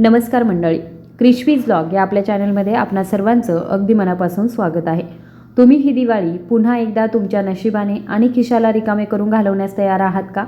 नमस्कार मंडळी. क्रिशवीज ब्लॉग या आपल्या चॅनलमध्ये आपणा सर्वांचं अगदी मनापासून स्वागत आहे. तुम्ही ही दिवाळी पुन्हा एकदा तुमच्या नशिबाने आणि खिशाला रिकामे करून घालवण्यास तयार आहात का?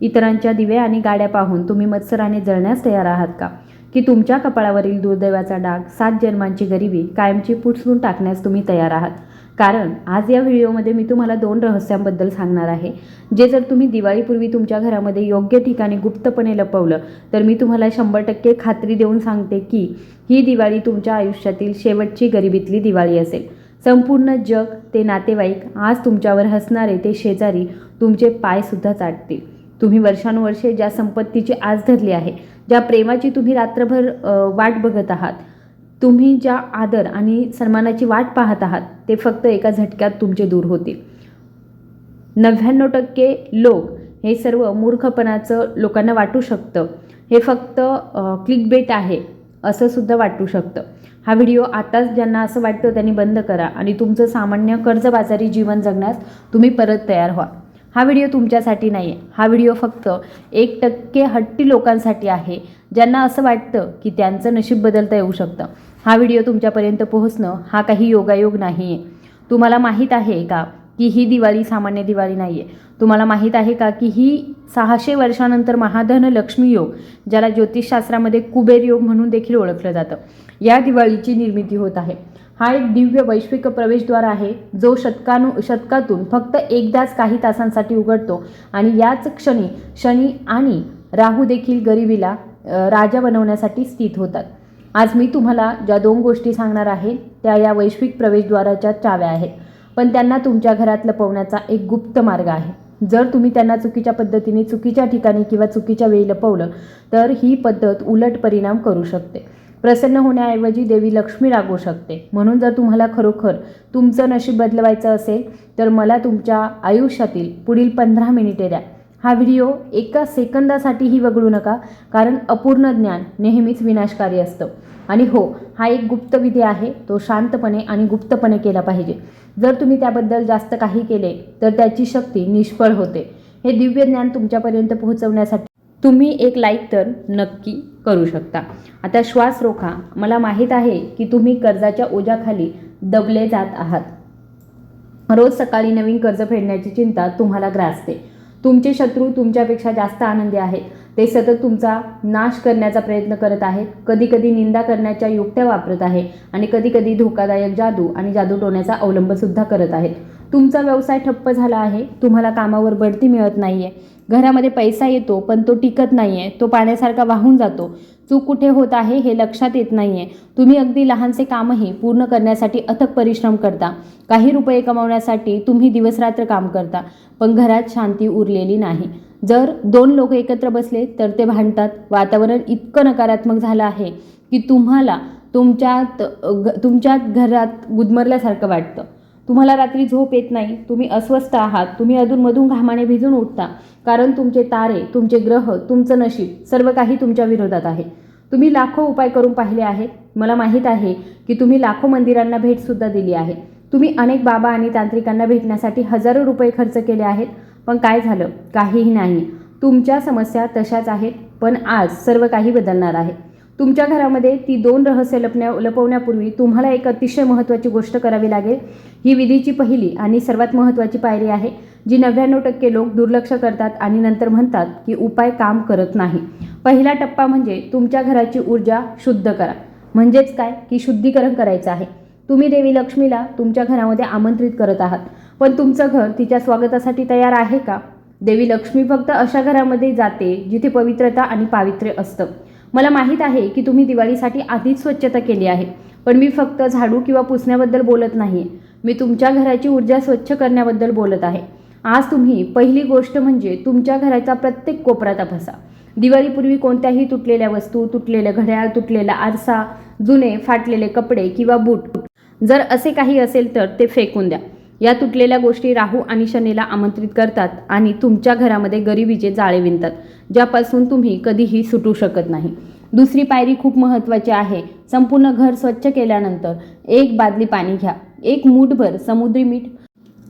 इतरांच्या दिवे आणि गाड्या पाहून तुम्ही मत्सराने जळण्यास तयार आहात का? की तुमच्या कपाळावरील दुर्दैवाचा डाग सात जन्मांची गरिबी कायमची पुसून टाकण्यास तुम्ही तयार आहात? कारण आज या व्हिडिओमध्ये मी तुम्हाला दोन रहस्यांबद्दल सांगणार आहे. जे जर तुम्ही दिवाळीपूर्वी तुमच्या घरामध्ये योग्य ठिकाणी गुप्तपणे लपवलं तर मी तुम्हाला शंभर टक्के खात्री देऊन सांगते की ही दिवाळी तुमच्या आयुष्यातील शेवटची गरिबीतली दिवाळी असेल. संपूर्ण जग ते नातेवाईक आज तुमच्यावर हसणारे ते शेजारी तुमचे पायसुद्धा चाटतील. तुम्ही वर्षानुवर्षे ज्या संपत्तीची आज धरली आहे ज्या प्रेमाची तुम्ही रात्रभर वाट बघत आहात तुम्ही ज्या आदर आणि सन्मानाची वाट पाहत आहात ते फक्त एका झटक्यात तुमचे दूर होतील. नव्याण्णव टक्के लोक हे सर्व मूर्खपणाचं लोकांना वाटू शकतं. हे फक्त क्लिक बेट आहे असं सुद्धा वाटू शकतं. हा व्हिडिओ आताच ज्यांना असं वाटतं त्यांनी बंद करा आणि तुमचं सामान्य कर्जबाजारी जीवन जगण्यास तुम्ही परत तयार व्हा. हा व्हिडिओ तुमच्यासाठी नाही आहे हा व्हिडिओ फक्त एक टक्के हट्टी लोकांसाठी आहे ज्यांना असं वाटतं की त्यांचं नशीब बदलता येऊ शकतं. हा व्हिडिओ तुमच्यापर्यंत पोहोचणं हा काही योगायोग नाही आहे तुम्हाला माहीत आहे का की ही दिवाळी सामान्य दिवाळी नाही आहे तुम्हाला माहीत आहे का की ही सहाशे वर्षानंतर महाधन लक्ष्मी योग ज्याला ज्योतिषशास्त्रामध्ये कुबेर योग म्हणून देखील ओळखलं जातं या दिवाळीची निर्मिती होत आहे. हा एक दिव्य वैश्विक प्रवेशद्वार आहे जो शतकानु शतकातून फक्त एकदाच काही तासांसाठी उघडतो आणि याच क्षणी शनी आणि राहू देखील गरिबीला राजा बनवण्यासाठी स्थित होतात. आज मी तुम्हाला ज्या दोन गोष्टी सांगणार आहे त्या या वैश्विक प्रवेशद्वाराच्या चाव्या आहेत. पण त्यांना तुमच्या घरात लपवण्याचा एक गुप्त मार्ग आहे. जर तुम्ही त्यांना चुकीच्या पद्धतीने चुकीच्या ठिकाणी किंवा चुकीच्या वेळी लपवलं तर ही पद्धत उलट परिणाम करू शकते. प्रसन्न होण्याऐवजी देवी लक्ष्मी रागू शकते. म्हणून जर तुम्हाला खरोखर तुमचं नशीब बदलवायचं असेल तर मला तुमच्या आयुष्यातील पुढील पंधरा मिनिटे द्या. हा व्हिडिओ एका सेकंदासाठीही वगळू नका कारण अपूर्ण ज्ञान नेहमीच विनाशकारी असतं. आणि हो हा एक गुप्तविधी आहे तो शांतपणे आणि गुप्तपणे केला पाहिजे. जर तुम्ही त्याबद्दल जास्त काही केले तर त्याची शक्ती निष्फळ होते. हे दिव्य ज्ञान तुमच्यापर्यंत पोहोचवण्यासाठी तुम्ही एक लाईक तर नक्की करू शकता. आता श्वास रोखा मला माहीत आहे की तुम्ही कर्जाच्या ओझ्याखाली दबले जात आहात. रोज सकाळी नवीन कर्ज फेडण्याची चिंता तुम्हाला ग्रासते. तुमचे शत्रू तुमच्यापेक्षा जास्त आनंदी आहेत. ते सतत तुमचा नाश करण्याचा प्रयत्न करत आहेत. कधी कधी निंदा करण्याच्या युक्त्या वापरत आहे आणि कधी कधी धोकादायक जादू आणि जादू जादूटोण्याचा अवलंबसुद्धा करत आहेत. तुमचा व्यवसाय ठप्प झाला आहे. तुम्हाला कामावर बढती मिळत नाही आहे घरामध्ये पैसा येतो पण तो टिकत नाही आहे तो पाण्यासारखा वाहून जातो. चूक कुठे होत आहे हे लक्षात येत नाही आहे तुम्ही अगदी लहानसे कामही पूर्ण करण्यासाठी अथक परिश्रम करता. काही रुपये कमावण्यासाठी तुम्ही दिवसरात्र काम करता पण घरात शांती उरलेली नाही. जर दोन लोक एकत्र बसले तर ते भांडतात. वातावरण इतकं नकारात्मक झालं आहे की तुम्हाला तुमच्यात तुमच्यात घरात गुदमरल्यासारखं वाटतं. तुम्हाला रात्री झोप येत नाही तुम्ही अस्वस्थ आहात तुम्ही अधूनमधून घामाने भिजून उठता कारण तुमचे तारे तुमचे ग्रह तुमचं नशीब सर्व काही तुमच्या विरोधात आहे. तुम्ही लाखो उपाय करून पाहिले आहेत. मला माहीत आहे की तुम्ही लाखो मंदिरांना भेटसुद्धा दिली आहे. तुम्ही अनेक बाबा आणि तांत्रिकांना भेटण्यासाठी हजारो रुपये खर्च केले आहेत. पण काय झालं? काहीही नाही. तुमच्या समस्या तशाच आहेत पण आज सर्व काही बदलणार आहे. तुमच्या घरामध्ये ती दोन रहस्य लपण्या लपवण्यापूर्वी तुम्हाला एक अतिशय महत्त्वाची गोष्ट करावी लागेल. ही विधीची पहिली आणि सर्वात महत्त्वाची पायरी आहे जी नव्याण्णव टक्के लोक दुर्लक्ष करतात आणि नंतर म्हणतात की उपाय काम करत नाही. पहिला टप्पा म्हणजे तुमच्या घराची ऊर्जा शुद्ध करा. म्हणजेच काय? की शुद्धीकरण करायचं आहे. तुम्ही देवी लक्ष्मीला तुमच्या घरामध्ये आमंत्रित करत आहात. पण तुमचं घर तिच्या स्वागतासाठी तयार आहे का? देवी लक्ष्मी फक्त अशा घरामध्ये जाते जिथे पवित्रता आणि पावित्र्य असतं. मला माहीत आहे की तुम्ही दिवाळीसाठी आधीच स्वच्छता केली आहे पण मी फक्त झाडू किंवा पुसण्याबद्दल बोलत नाही. मी तुमच्या घराची ऊर्जा स्वच्छ करण्याबद्दल बोलत आहे. आज तुम्ही पहिली गोष्ट म्हणजे तुमच्या घराचा प्रत्येक कोपरा तपासा दिवाळीपूर्वी कोणत्याही तुटलेल्या वस्तू तुटलेलं घड्याळ तुटलेला आरसा जुने फाटलेले कपडे किंवा बूट. जर असे काही असेल तर ते फेकून द्या. या तुटलेल्या गोष्टी राहू आणि शनीला आमंत्रित करतात आणि तुमच्या घरामध्ये गरिबीचे जाळे विणतात ज्यापासून तुम्ही कधीही सुटू शकत नाही. दुसरी पायरी खूप महत्त्वाची आहे. संपूर्ण घर स्वच्छ केल्यानंतर एक बादली पाणी घ्या एक मूठभर समुद्री मीठ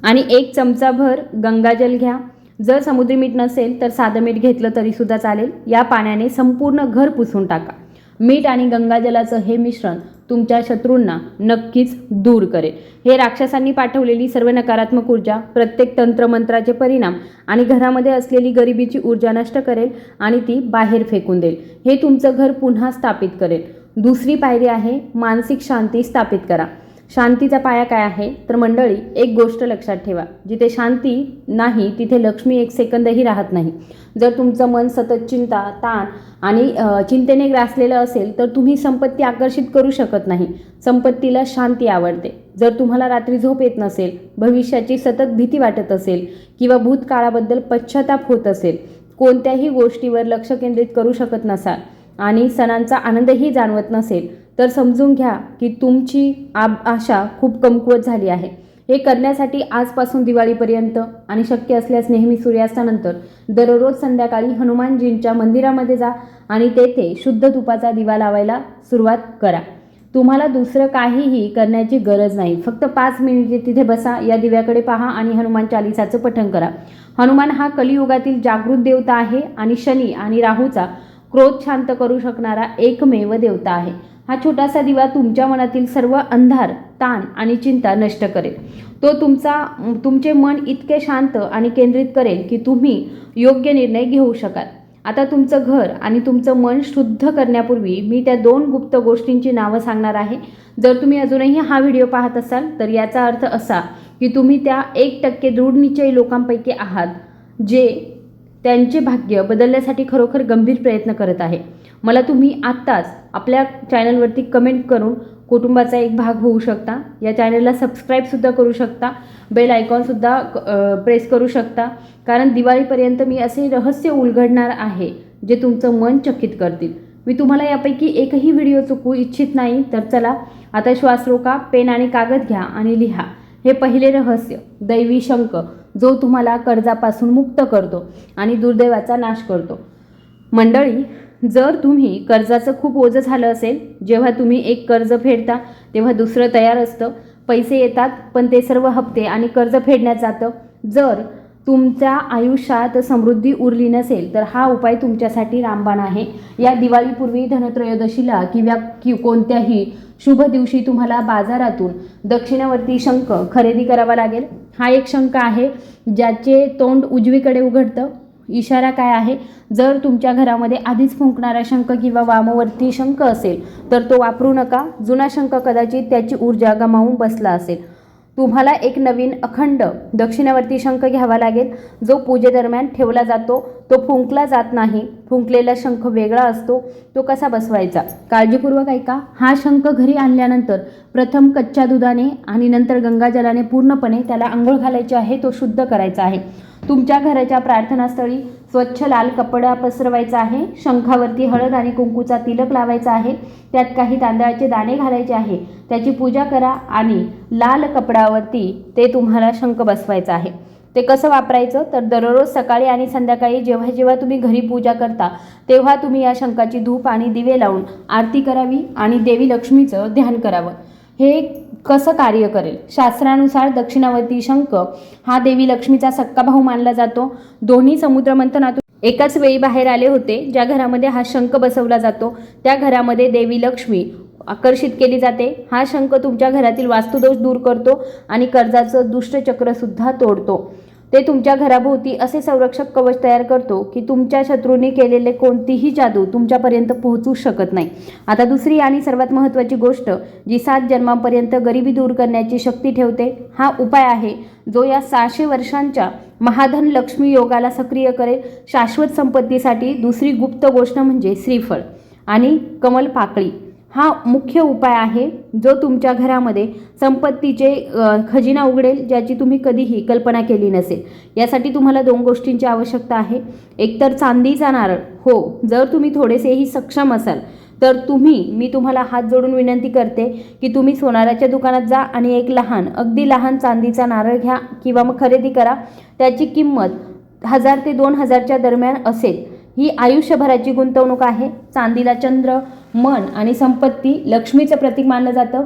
आणि एक चमचाभर गंगाजल घ्या. जर समुद्री मीठ नसेल तर साधं मीठ घेतलं तरीसुद्धा चालेल. या पाण्याने संपूर्ण घर पुसून टाका. मीठ आणि गंगाजलाचं हे मिश्रण तुमच्या शत्रूंना नक्कीच दूर करेल. हे राक्षसांनी पाठवलेली सर्व नकारात्मक ऊर्जा प्रत्येक तंत्रमंत्राचे परिणाम आणि घरामध्ये असलेली गरिबीची ऊर्जा नष्ट करेल आणि ती बाहेर फेकून देईल. हे तुमचं घर पुन्हा स्थापित करेल. दुसरी पायरी आहे मानसिक शांती स्थापित करा. शांतीचा पाया काय आहे? तर मंडळी एक गोष्ट लक्षात ठेवा. जिथे शांती नाही तिथे लक्ष्मी एक सेकंदही राहत नाही. जर तुमचं मन सतत चिंता ताण आणि चिंतेने ग्रासलेलं असेल तर तुम्ही संपत्ती आकर्षित करू शकत नाही. संपत्तीला शांती आवडते. जर तुम्हाला रात्री झोप येत नसेल भविष्याची सतत भीती वाटत असेल किंवा भूतकाळाबद्दल पश्चाताप होत असेल कोणत्याही गोष्टीवर लक्ष केंद्रित करू शकत नसाल आणि सणांचा आनंदही जाणवत नसेल तर समजून घ्या की तुमची आब आशा खूप कमकुवत झाली आहे. हे करण्यासाठी आजपासून दिवाळीपर्यंत आणि शक्य असल्यास नेहमी सूर्यास्तानंतर दररोज संध्याकाळी हनुमानजींच्या मंदिरामध्ये जा आणि तेथे शुद्ध तुपाचा दिवा लावायला सुरुवात करा. तुम्हाला दुसरं काहीही करण्याची गरज नाही. फक्त पाच मिनिटे तिथे बसा या दिव्याकडे पहा आणि हनुमान चालिसाचं पठण करा. हनुमान हा कलियुगातील जागृत देवता आहे आणि शनी आणि राहूचा क्रोध शांत करू शकणारा एकमेव देवता आहे. हा छोटासा दिवा तुमच्या मनातील सर्व अंधार ताण आणि चिंता नष्ट करेल. तो तुमचा तुमचे मन इतके शांत आणि केंद्रित करेल की तुम्ही योग्य निर्णय घेऊ शकाल. आता तुमचं घर आणि तुमचं मन शुद्ध करण्यापूर्वी मी त्या दोन गुप्त गोष्टींची नावं सांगणार आहे. जर तुम्ही अजूनही हा व्हिडिओ पाहत असाल तर याचा अर्थ असा की तुम्ही त्या एक टक्के दृढनिश्चयी लोकांपैकी आहात जे त्यांचे भाग्य बदलण्यासाठी खरोखर गंभीर प्रयत्न करत आहे. मला तुम्ही आत्ताच आपल्या चॅनलवरती कमेंट करून कुटुंबाचा एक भाग होऊ शकता. या चॅनलला सबस्क्राईबसुद्धा करू शकता. बेल आयकॉनसुद्धा प्रेस करू शकता. कारण दिवाळीपर्यंत मी असे रहस्य उलगडणार आहे जे तुमचं मन चकित करतील. मी तुम्हाला यापैकी एकही व्हिडिओ चुकवू इच्छित नाही तर चला आता श्वास रोका पेन आणि कागद घ्या आणि लिहा. हे पहिले रहस्य दैवी शंक जो तुम्हाला कर्जापासून मुक्त करतो आणि दुर्दैवाचा नाश करतो. मंडळी जर तुम्ही कर्जाचं खूप ओझं झालं असेल जेव्हा तुम्ही एक कर्ज फेडता तेव्हा दुसरं तयार असतं. पैसे येतात पण ते सर्व हप्ते आणि कर्ज फेडण्यात जातं. जर तुमच्या आयुष्यात समृद्धी उरली नसेल तर हा उपाय तुमच्यासाठी रामबाण आहे. या दिवाळीपूर्वी धनत्रयोदशीला किंवा कि कोणत्याही शुभ दिवशी तुम्हाला बाजारातून दक्षिणावर्ती शंख खरेदी करावा लागेल. हा एक शंख आहे ज्याचे तोंड उजवीकडे उघडतं. इशारा काय आहे? जर तुमच्या घरामध्ये आधीच फुंकणारा शंख किंवा वामवर्ती शंख असेल तर तो वापरू नका. जुना शंख कदाचित त्याची ऊर्जा गमावून बसला असेल. तुम्हाला एक नवीन अखंड दक्षिणावर्ती शंख घ्यावा लागेल. जो पूजेदरम्यान ठेवला जातो तो फुंकला जात नाही. फुंकलेला शंख वेगळा असतो. तो कसा बसवायचा? काळजीपूर्वक ऐका. हा शंख घरी आणल्यानंतर प्रथम कच्च्या दुधाने आणि नंतर गंगाजलाने पूर्णपणे त्याला आंघोळ घालायची आहे तो शुद्ध करायचा आहे. तुमच्या घराच्या प्रार्थनास्थळी स्वच्छ लाल कपडा पसरवायचा आहे शंखावरती हळद आणि कुंकूचा तिलक लावायचा आहे त्यात काही तांदळाचे दाणे घालायचे आहे त्याची पूजा करा आणि लाल कपडावरती ते तुम्हाला शंख बसवायचा आहे. ते कसं वापरायचं? तर दररोज सकाळी आणि संध्याकाळी जेव्हा जेव्हा तुम्ही घरी पूजा करता तेव्हा तुम्ही या शंखाची धूप आणि दिवे लावून आरती करावी आणि देवी लक्ष्मीचं ध्यान करावं. हे कसं कार्य करेल? शास्त्रानुसार दक्षिणावती शंख हा देवी लक्ष्मीचा सक्का भाऊ मानला जातो. दोन्ही समुद्रमंथनातून एकाच वेळी बाहेर आले होते ज्या घरामध्ये हा शंख बसवला जातो. त्या घरामध्ये देवी लक्ष्मी आकर्षित केली जाते. हा शंख तुमच्या घरातील वास्तुदोष दूर करतो आणि कर्जाचं दुष्टचक्रसुद्धा तोडतो. ते तुमच्या घराभोवती असे संरक्षक कवच तयार करतो की तुमच्या शत्रूंनी केलेले कोणतीही जादू तुमच्यापर्यंत पोहोचू शकत नाही. आता दुसरी आणि सर्वात महत्त्वाची गोष्ट जी सात जन्मांपर्यंत गरिबी दूर करण्याची शक्ती ठेवते हा उपाय आहे जो या सहाशे वर्षांच्या महाधन लक्ष्मी योगाला सक्रिय करेल. शाश्वत संपत्तीसाठी दुसरी गुप्त गोष्ट म्हणजे श्रीफळ आणि कमल पाकळी. हा मुख्य उपाय आहे जो तुमच्या घरामध्ये संपत्तीचे खजिना उघडेल ज्याची तुम्ही कधीही कल्पना केली नसेल. यासाठी तुम्हाला दोन गोष्टींची आवश्यकता आहे. एकतर चांदीचा नारळ हो जर तुम्ही थोडेसेही सक्षम असाल तर तुम्ही मी तुम्हाला हात जोडून विनंती करते की तुम्ही सोनाराच्या दुकानात जा आणि एक लहान अगदी लहान चांदीचा नारळ घ्या किंवा मग खरेदी करा. त्याची किंमत हजार ते दोन हजारच्या दरम्यान असेल. ही आयुष्यभराची गुंतवणूक आहे. चांदीला चंद्र मन आणि संपत्ती लक्ष्मीचं प्रतीक मानलं जातं.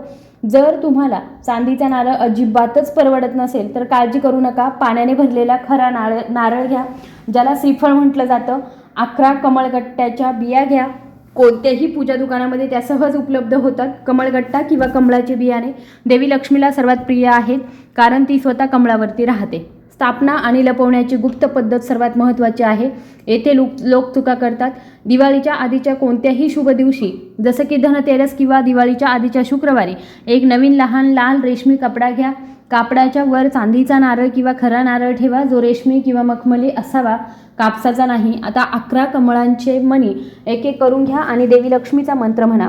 जर तुम्हाला चांदीचा नारळ अजिबातच परवडत नसेल तर काळजी करू नका. पाण्याने भरलेला खरा नारळ नारळ घ्या. ज्याला श्रीफळ म्हटलं जातं अकरा कमळगट्ट्याच्या बिया घ्या. कोणत्याही पूजा दुकानामध्ये त्या सहज उपलब्ध होतात. कमळगट्टा किंवा कमळाचे बियाणे. देवी लक्ष्मीला सर्वात प्रिय आहेत कारण ती स्वतः कमळावरती राहते. स्थापना आणि लपवण्याची गुप्त पद्धत सर्वात महत्त्वाची आहे. येथे लोक लोक चुका करतात. दिवाळीच्या आधीच्या कोणत्याही शुभ दिवशी जसं की धनतेरस किंवा दिवाळीच्या आधीच्या शुक्रवारी एक नवीन लहान लाल रेशमी कपडा घ्या. कापडाच्या वर चांदीचा नारळ किंवा खरा नारळ ठेवा. जो रेशमी किंवा मखमली असावा कापसाचा नाही. आता अकरा कमळांचे मणी एक एक करून घ्या आणि देवी लक्ष्मीचा मंत्र म्हणा.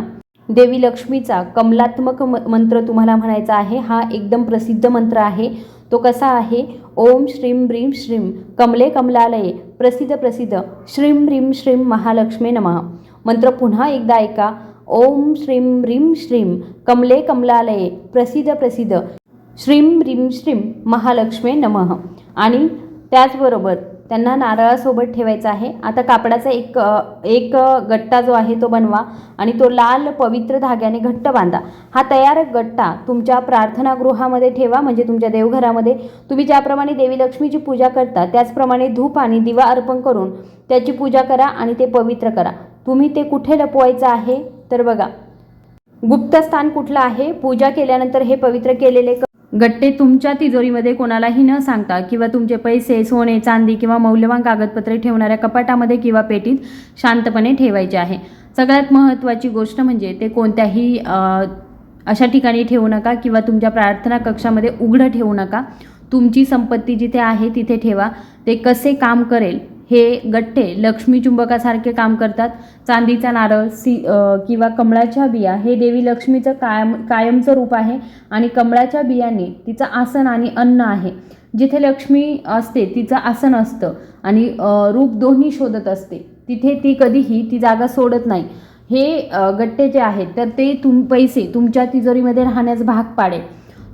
देवी लक्ष्मीचा कमलात्मक म मंत्र तुम्हाला म्हणायचा आहे. हा एकदम प्रसिद्ध मंत्र आहे. तो कसा आहे? ओम श्रीम ब्रीम श्रीम कमले कमलालये प्रसिद्ध प्रसिद्ध श्रीम ब्रीम श्रीम महालक्ष्मी नमः. मंत्र पुन्हा एकदा ऐका. ओम श्रीम ब्रीम श्रीम कमले कमलालये प्रसिद्ध प्रसिद्ध श्रीम ब्रीम श्रीम महालक्ष्मी नमः. आणि त्याचबरोबर त्यांना नारळासोबत ठेवायचा आहे. आता कापडाचा एक एक गट्टा जो आहे तो बनवा आणि तो लाल पवित्र धाग्याने घट्ट बांधा. हा तयार गट्टा तुमच्या प्रार्थनागृहामध्ये ठेवा म्हणजे तुमच्या देवघरामध्ये. तुम्ही ज्याप्रमाणे देवी लक्ष्मीची पूजा करता त्याचप्रमाणे धूप आणि दिवा अर्पण करून त्याची पूजा करा आणि ते पवित्र करा. तुम्ही ते कुठे लपवायचं आहे? तर बघा गुप्त स्थान कुठलं आहे? पूजा केल्यानंतर हे पवित्र केलेले क- गट्टे तुमच्या तिजोरीमध्ये कोणालाही न सांगता किंवा तुमचे पैसे सोने चांदी किंवा मौल्यवान कागदपत्रे ठेवणाऱ्या कपाटामध्ये किंवा पेटीत शांतपणे ठेवायचे आहे. सगळ्यात महत्त्वाची गोष्ट म्हणजे ते कोणत्याही अशा ठिकाणी ठेवू नका किंवा तुमच्या प्रार्थना कक्षामध्ये उघडं ठेवू नका. तुमची संपत्ती जिथे आहे तिथे ठेवा. ते कसे काम करेल हे गट्टे लक्ष्मी चुंबकासारखे काम करतात. चांदीचा नारळ सी किंवा कमळाच्या बिया हे देवी लक्ष्मीचं कायम कायमचं रूप आहे आणि कमळाच्या बियाने तिचं आसन आणि अन्न आहे. जिथे लक्ष्मी असते तिचं आसन असतं आणि रूप दोन्ही शोधत असते. तिथे ती कधीही ती जागा सोडत नाही. हे गट्टे जे आहेत तर ते तुम पैसे तुमच्या तिजोरीमध्ये राहण्यास भाग पाडेल.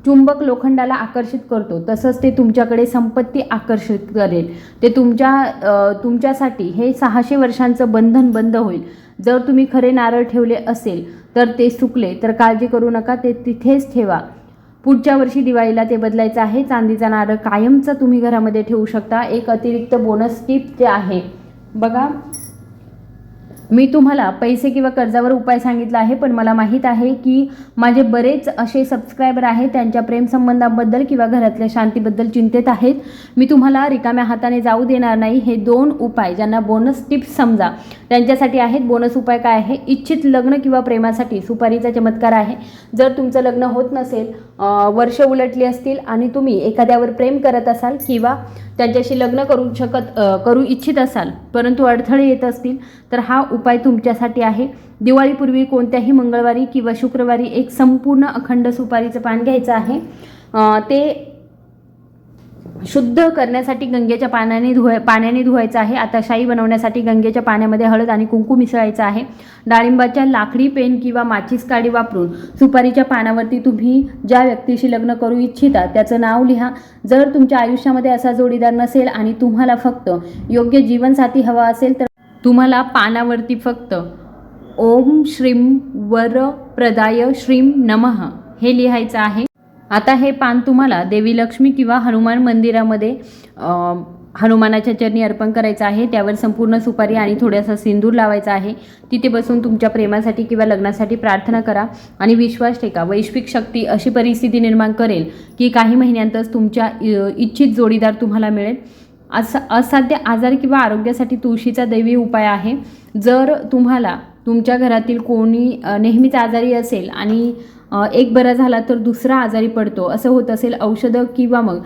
चुंबक लोखंडाला आकर्षित करतो. तसंच ते तुमच्याकडे संपत्ती आकर्षित करेल. ते तुमच्या तुमच्यासाठी हे सहाशे वर्षांचं बंधन बंद होईल. जर तुम्ही खरे नारळ ठेवले असेल तर ते सुकले. तर काळजी करू नका ते तिथेच ठेवा. पुढच्या वर्षी दिवाळीला ते बदलायचं आहे. चांदीचा नारळ कायमचा तुम्ही घरामध्ये ठेवू शकता. एक अतिरिक्त बोनस टिप जे आहे. बघा मी तुम्हाला पैसे किंवा कर्जावर उपाय सांगितला आहे पण मला माहीत आहे की माझे बरेच असे सबस्क्रायबर आहेत त्यांच्या प्रेमसंबंधाबद्दल किंवा घरातल्या शांतीबद्दल चिंतेत आहेत. मी तुम्हाला रिकाम्या हाताने जाऊ देणार नाही हे दोन उपाय ज्यांना बोनस टिप्स समजा त्यांच्यासाठी आहेत. बोनस उपाय काय आहे? इच्छित लग्न किंवा प्रेमासाठी. सुपारीचा चमत्कार आहे. जर तुमचं लग्न होत नसेल वर्ष उलटली असतील आणि तुम्ही एखाद्यावर प्रेम करत असाल किंवा त्यांच्याशी लग्न करू शकत करू इच्छित असाल परंतु अडथळे येत असतील तर हा उपाय तुमच्यासाठी आहे. दिवाळीपूर्वी कोणत्याही मंगळवारी किंवा शुक्रवारी एक संपूर्ण अखंड सुपारीचं पान घ्यायचं आहे. ते शुद्ध करण्यासाठी गंगेच्या पाण्याने धुवाय पाण्याने धुवायचं आहे. आता शाई बनवण्यासाठी गंगेच्या पाण्यामध्ये हळद आणि कुंकू मिसळायचं आहे. डाळिंबाच्या लाकडी पेन किंवा माचीस काडी वापरून सुपारीच्या पानावरती तुम्ही ज्या व्यक्तीशी लग्न करू इच्छिता त्याचं नाव लिहा. जर तुमच्या आयुष्यामध्ये असा जोडीदार नसेल आणि तुम्हाला फक्त योग्य जीवनसाथी हवा असेल तर तुम्हाला पानावरती फक्त ओम श्रीम वर प्रदाय श्रीम नमः हे लिहायचं आहे. आता हे पान तुम्हाला देवी लक्ष्मी किंवा हनुमान मंदिरामध्ये हनुमानाच्या चरणी अर्पण करायचं आहे. त्यावर संपूर्ण सुपारी आणि थोडासा सिंदूर लावायचा आहे. तिथे बसून तुमच्या प्रेमासाठी किंवा लग्नासाठी प्रार्थना करा आणि विश्वास ठेका. वैश्विक शक्ती अशी परिस्थिती निर्माण करेल की काही महिन्यांतच तुमच्या इ- इच्छित जोडीदार तुम्हाला मिळेल. असा असाध्य आजार किंवा आरोग्यासाठी तुळशीचा दैवी उपाय आहे. जर तुम्हाला तुमच्या घरातील कोणी नेहमीच आजारी असेल आणि एक बरा झाला तर दुसरा आजारी पडतो. असं होत असेल औषधं किंवा मग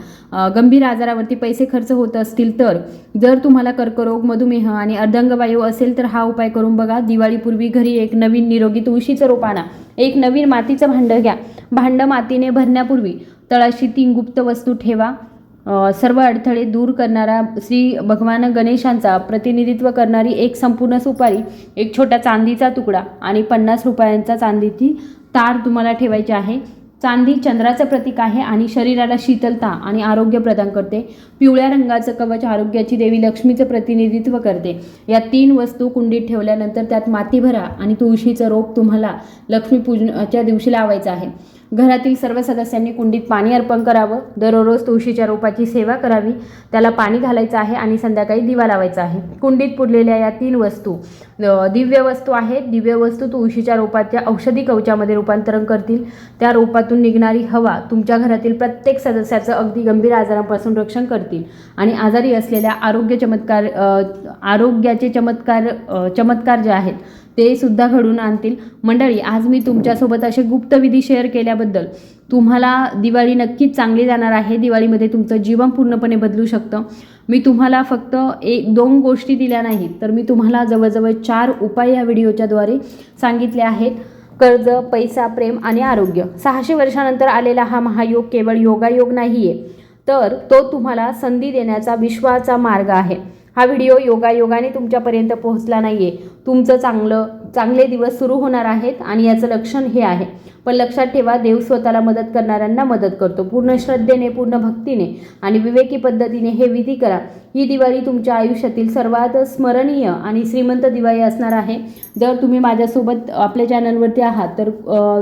गंभीर आजारावरती पैसे खर्च होत असतील तर. जर तुम्हाला कर्करोग मधुमेह आणि अर्धंगवायू असेल तर हा उपाय करून बघा. दिवाळीपूर्वी घरी एक नवीन निरोगी तुळशीचं रोप आणा. एक नवीन मातीचं भांडं घ्या. भांडं मातीने भरण्यापूर्वी तळाशी तीन गुप्त वस्तू ठेवा. सर्व अडथळे दूर करणारा श्री भगवान गणेशांचा प्रतिनिधित्व करणारी एक संपूर्ण सुपारी एक छोटा चांदीचा तुकडा आणि पन्नास रुपयांचा चांदीची तार तुम्हाला ठेवायची आहे. चांदी चंद्राचं प्रतीक आहे आणि शरीराला शीतलता आणि आरोग्य प्रदान करते. पिवळ्या रंगाचं कवच आरोग्याची देवी लक्ष्मीचं प्रतिनिधित्व करते. या तीन वस्तू कुंडीत ठेवल्यानंतर त्यात माती भरा आणि तुळशीचं रोप तुम्हाला लक्ष्मीपूजनाच्या दिवशी लावायचं आहे. घरातील सर्व सदस्यांनी कुंडीत पाणी अर्पण करावं. दररोज तुळशीच्या रोपाची सेवा करावी. त्याला पाणी घालायचं आहे आणि संध्याकाळी दिवा लावायचा आहे. कुंडीत पुरलेल्या या तीन वस्तू दिव्य वस्तू आहेत. दिव्य वस्तू तुळशीच्या रोपाच्या औषधी कवचामध्ये रूपांतरण करतील. त्या रोपातून निघणारी हवा तुमच्या घरातील प्रत्येक सदस्याचं अगदी गंभीर आजारांपासून रक्षण करतील. आणि आजारी असलेल्या आरोग्य चमत्कार आरोग्याचे चमत्कार चमत्कार जे आहेत ते सुद्धा घडून आणतील. मंडळी आज मी तुमच्यासोबत असे गुप्तविधी शेअर केल्याबद्दल तुम्हाला दिवाळी नक्कीच चांगली जाणार आहे. दिवाळीमध्ये तुमचं जीवन पूर्णपणे बदलू शकतं. मी तुम्हाला फक्त एक दोन गोष्टी दिल्या नाहीत तर मी तुम्हाला जवळजवळ चार उपाय या व्हिडिओच्याद्वारे सांगितले आहेत. कर्ज पैसा प्रेम आणि आरोग्य. सहाशे वर्षानंतर आलेला हा महायोग केवळ योगायोग नाही आहे तर तो तुम्हाला संधी देण्याचा विश्वाचा मार्ग आहे. हा व्हिडिओ योगायोगाने तुमच्यापर्यंत पोहोचला नाही आहे तुमचं चांगलं चांगले दिवस सुरू होणार आहेत आणि याचं लक्षण हे आहे. पण लक्षात ठेवा देव स्वतःला मदत करणाऱ्यांना मदत करतो. पूर्ण श्रद्धेने पूर्ण भक्तीने आणि विवेकी पद्धतीने हे विधी करा. ही दिवाळी तुमच्या आयुष्यातील सर्वात स्मरणीय आणि श्रीमंत दिवाळी असणार आहे. जर तुम्ही माझ्यासोबत आपल्या चॅनलवरती आहात तर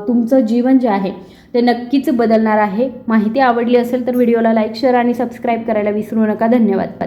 तुमचं जीवन जे आहे ते नक्कीच बदलणार आहे. माहिती आवडली असेल तर व्हिडिओला लाईक शेअर आणि सबस्क्राईब करायला विसरू नका. धन्यवाद.